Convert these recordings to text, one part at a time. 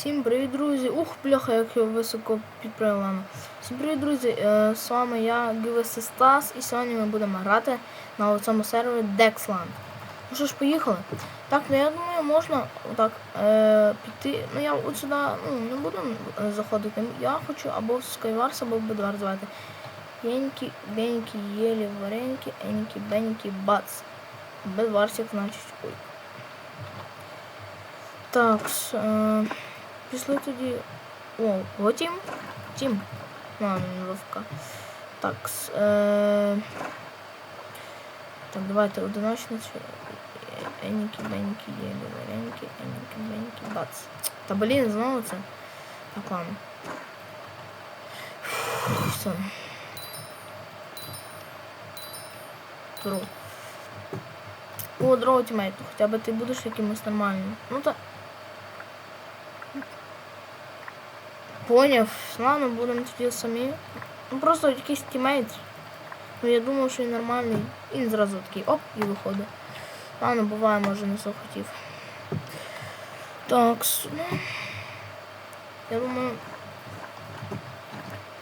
Всім привіт, друзі! Ух, бляха, як я високо підприла. Всім привіт, друзі! Е, З вами я, Гівеси Стас, і сьогодні ми будемо грати на цьому сервері Dexland. Ну що ж, поїхали. Так, ну я думаю, можна отак е, піти. Ну я от сюди ну, не буду заходити. Я хочу або в Skywars, або в Bedwars звати. Єнькі, бенькі, єлі, варенькі, енькі, бенькі, бац. Бедварсик, значить. Ой. Так, е, пішли тоді. О, о Тім? Тім. Ладно, не вовка. Так, с, е, так, давайте одиночницю. Еніки, беньки, єлі, вареньки, еніки, беньки, бац. Та блін, знову це. Так, ладно. Фух, Все. Друг. О, другого тімейту, хоча б ти будеш якимось нормальним. Ну та. Поняв, ладно, будемо тоді самі. Ну просто якийсь тімейт. Ну я думав, що він нормальний. І він зразу такий оп і виходить. Ладно, буває, може не захотів. Так, с- ну. Я думаю.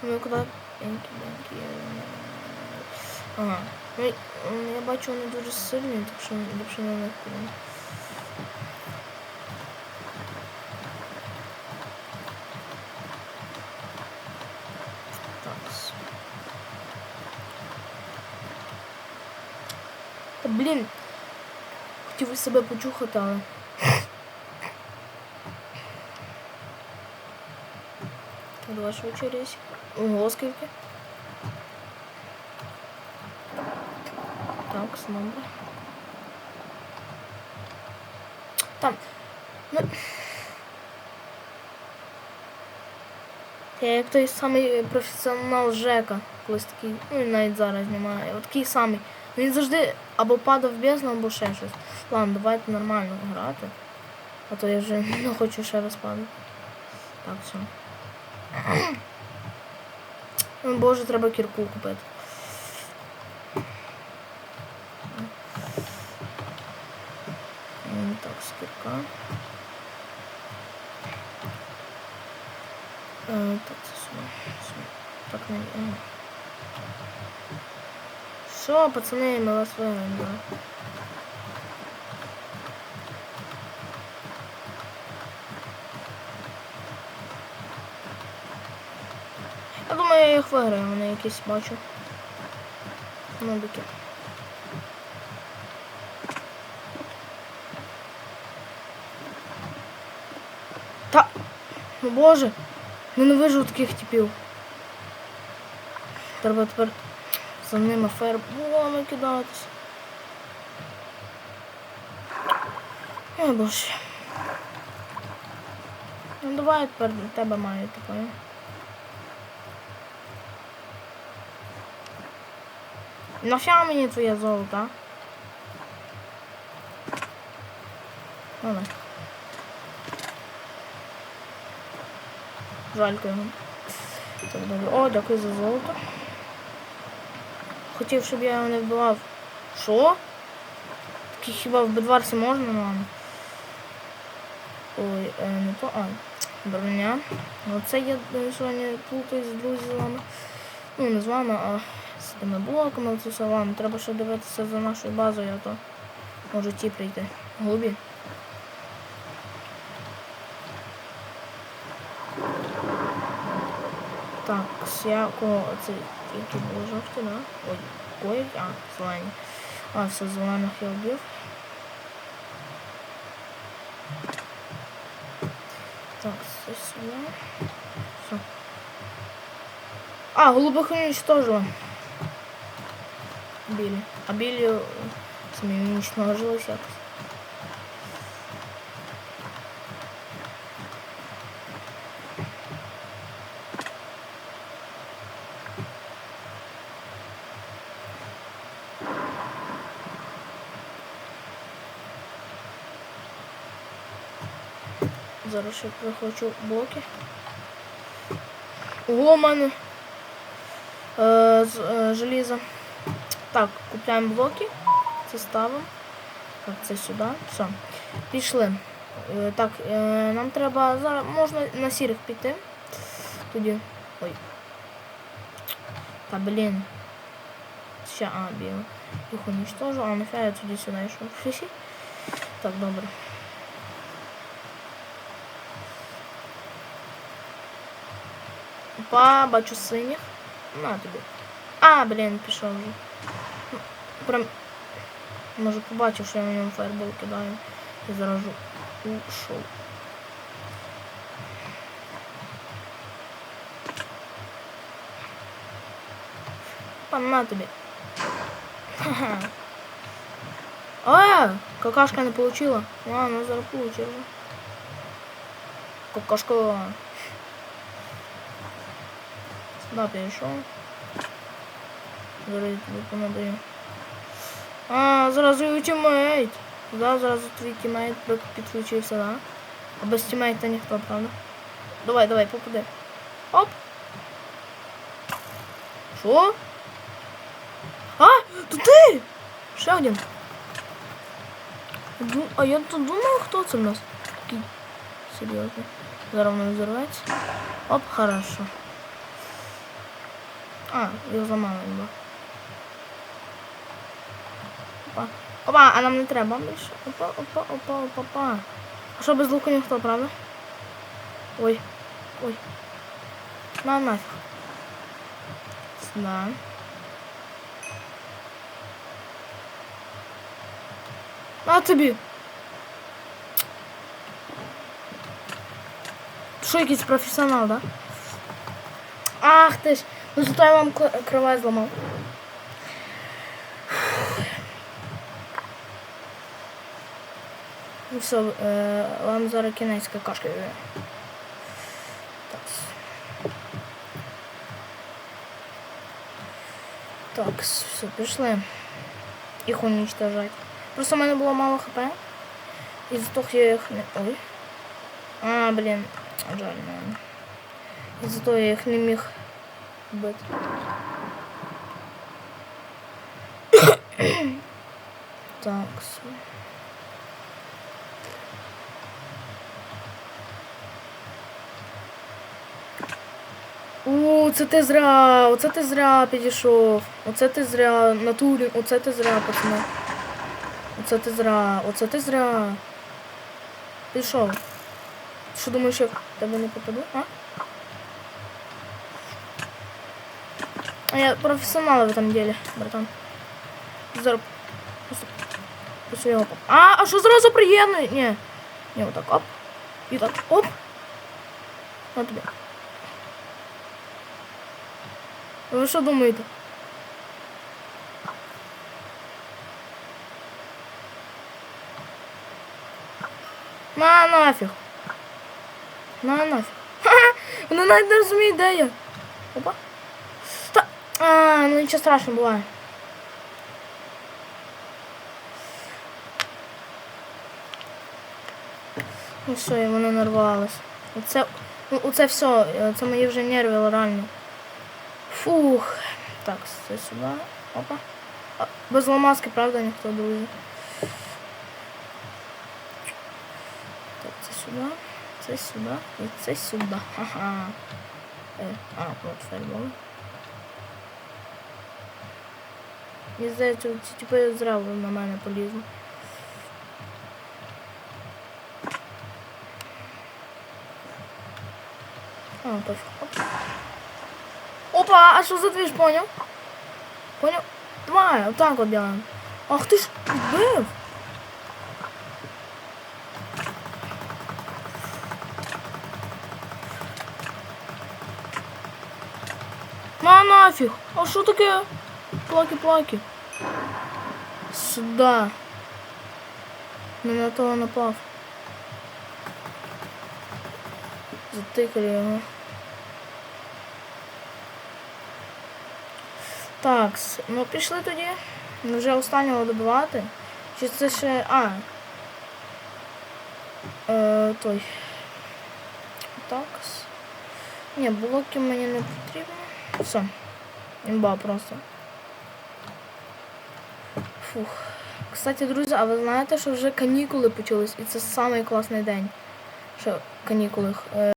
Ну куди? Енькі, бенькі. Ага. Ну, і, м, я бачу, вони дуже сильні, так що ліпше на них підемо. Блін. Хотів себе почухати, але. Давай швидше рейс. Ого, скільки. Так, знову. Там. Ну. Я як той самий професіонал Жека, колись такий, ну і навіть зараз немає. От такий самий. Він завжди або падав бездну, або ще щось. Ладно, давайте нормально грати. А то я вже не хочу ще раз падати. Так, все. О, Боже, треба кірку купити. Так, скидка. Е, Так, це сюди. Так, не. Все, пацани, ми вас виграємо. Я думаю, я їх виграю, вони якісь бачу. Ну, такі. Та. Ну боже. Ненавижу таких типів. Треба тепер за ними фаерболами кидатись. Ой, боже. Ну давай тепер тебе маю таке. Нафіга мені твоє золото, а? Ладно. Жалько його. Так. О, дякую за золото. Хотів, щоб я його не вбивав. Що? Такі хіба в бедварсі можна, ладно. Ой, е, не то. А, броня. Ну це я е, сьогодні плутаю з друзями. Ну, не з вами, а з тими блоками, це все ладно. Треба ще дивитися за нашою базою, а то може ті прийти. Голубі. Так, всяко це які були жовті, да? Ой, ой, а, зелені. А, все, зелених я вбив. Так, це сюди. Все. А, голубых уничтожила. Білі. А білі самі уничтожились якось. Зараз ще прихочу блоки. Ого, у мене е, з, е, желізо. Так, купляємо блоки. Це ставимо. Так, це сюди. Все. Пішли. Е, Так, е, нам треба зараз можна на сірих піти. Тоді. Ой. Та блін. Ще, а, біло. Їх уничтожу, а нафіга я тоді сюди йшов. Так, добре. Опа, бачу синіх. На тобі. А, блін, пішов вже. Ну, Прям. Може побачив, що я на ньому фаербол кидаю. І заражу. Ушов. Пан, на тобі. Ха-ха. А, какашка не получила. Ладно, зараз получила. Какашка. Сюда перейшов. Зараз понадаю. А, зразу і тімейт. Да, зразу твій тімейт під- підключився, да? А без тімейта ніхто, правда? Давай, давай, попади. Оп. Що? А, то ти! Ще один. А я тут думав, хто це в нас? Такий серйозний. Зараз воно. Оп, хорошо. А, його зламали, да. Опа. Опа, а нам не треба більше. Опа, опа, опа, опа, опа. А що без луку ніхто, правда? Ой. Ой. На нафіг. Сюда. На тобі. Що якийсь професіонал, да? Ах ти ж. Ну зато я вам к- кровать зламав. Ну все, е, вам зараз кінець какашки. Так. Так, все, пішли. Їх уничтожать. Просто в мене було мало хп. І за того я їх не. Ой. А, блін. Жаль, мене. І за того я їх не міг вбити. так, все. У, це ти зря, оце ти зря підійшов. Оце ти зря, натурі, оце ти зря, пацани. Оце ти зря, оце ти зря. Пішов. Що думаєш, я в тебе не попаду, а? А я професіонал в этом деле, братан. Зараз. Просто, просто його поп- А, а що зразу приєднує? Ні. Ні, отак, оп. І так, оп. На тобі. Ви що думаєте? На нафіг. На нафіг. Ха-ха! Вони навіть не розуміють, де я. Опа. А, ну нічого страшного буває. Ну все, і вони нарвались. Оце, ну, оце все, це мої вже нерви реально. Фух. Так, це сюди. Опа. А, без ламаски, правда, ніхто, друзі. Так, це сюди, це сюди і це сюди. Ага. Е, а, от фермол. Мені здається, ці типи зразу на мене полізли. А, пофіг. Оп. Опа, а что за движ, понял? Понял? Давай, вот так вот делаем. Ах ты ж, бэв. На нафиг. А что таке? Плаки-плаки. Сюда. Не на того напав. Затикали його. Так, ну пішли тоді. Ну, Вже останнього добивати. Чи це ще. А. Е, той. Так. Ні, блоки мені не потрібні. Все. Імба просто. Фух. кстати, друзі, а ви знаєте, що вже канікули почались, і це самий класний день. Що канікули. Е,